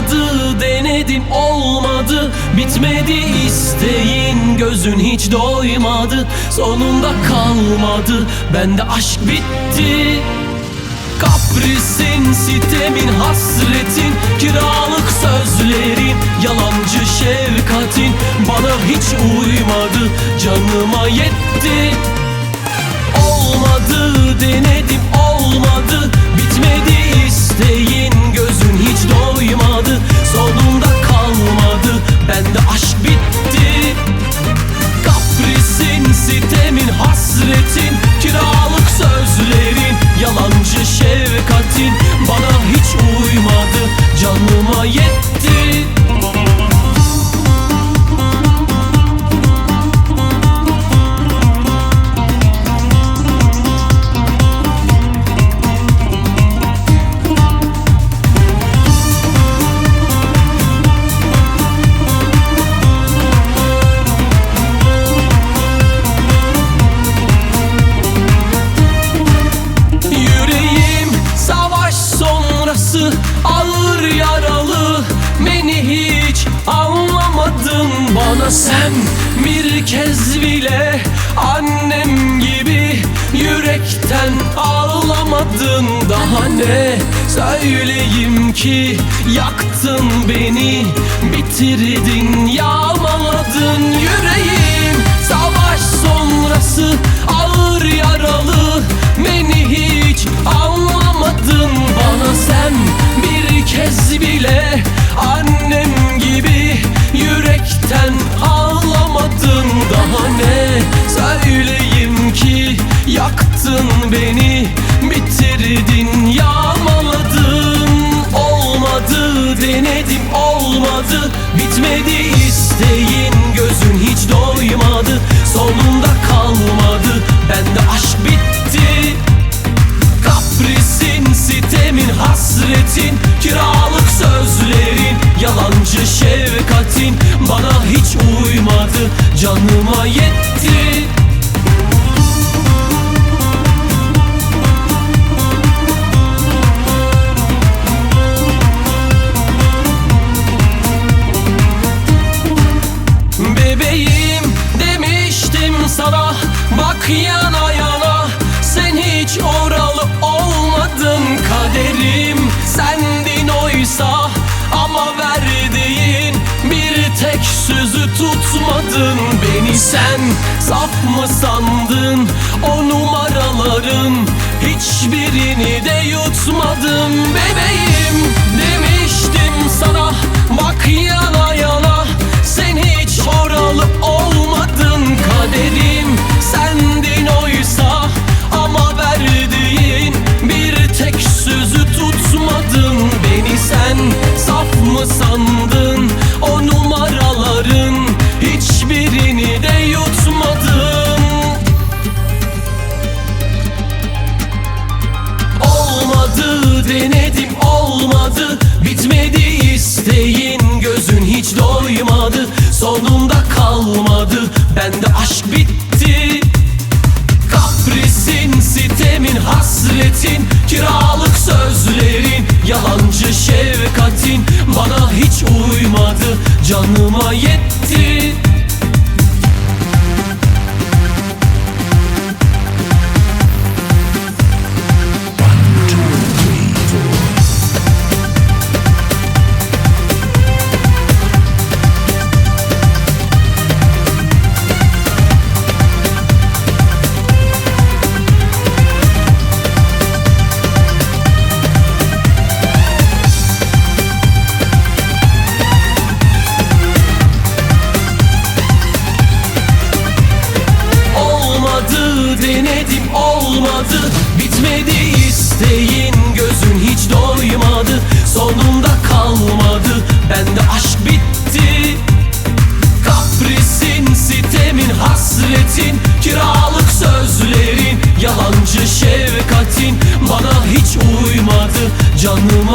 Olmadı denedim olmadı. Bitmedi isteğin gözün hiç doymadı. Sonunda kalmadı bende aşk bitti. Kaprisin, sitemin, hasretin Kiralık sözlerin, yalancı şefkatin Bana hiç uymadı, canıma yetti. Olmadı denedim olmadı. Bitmedi isteğin gözün doymadı Sonunda kalmadı. Bende aşk bitti. Kaprisin, sitemin, hasretin Kiralık sözlerin, yalancı şefkatin bana sen Bir kez bile annem gibi Yürekten ağlamadın. Daha ne Söyleyeyim ki yaktın beni Bitirdin yağmaladın yüreğim yaktın beni Bitirdin yağmaladın. Olmadı denedim olmadı. Bitmedi isteğin gözün hiç doymadı. Sonunda kalmadı bende aşk bitti. Kaprisin, sitemin, hasretin Kiralık sözlerin, yalancı şefkatin Bana hiç uymadı, canıma Kaderim sendin oysa Ama verdiğin bir tek sözü tutmadın Beni. Sen saf mı sandın O numaraların? Hiçbirini de yutmadım Bebeğim denedim olmadı Bitmedi isteğin gözün hiç doymadı Sonunda kalmadı bende aşk bitti. Kaprisin, sitemin, hasretin Kiralık sözlerin, yalancı şefkatin Bana hiç uymadı, canıma yetti denedim olmadı. Bitmedi isteğin gözün hiç doymadı. Sonunda kalmadı bende aşk bitti. Kaprisin sitemin hasretin Kiralık sözlerin yalancı şefkatin Bana hiç uymadı. Canım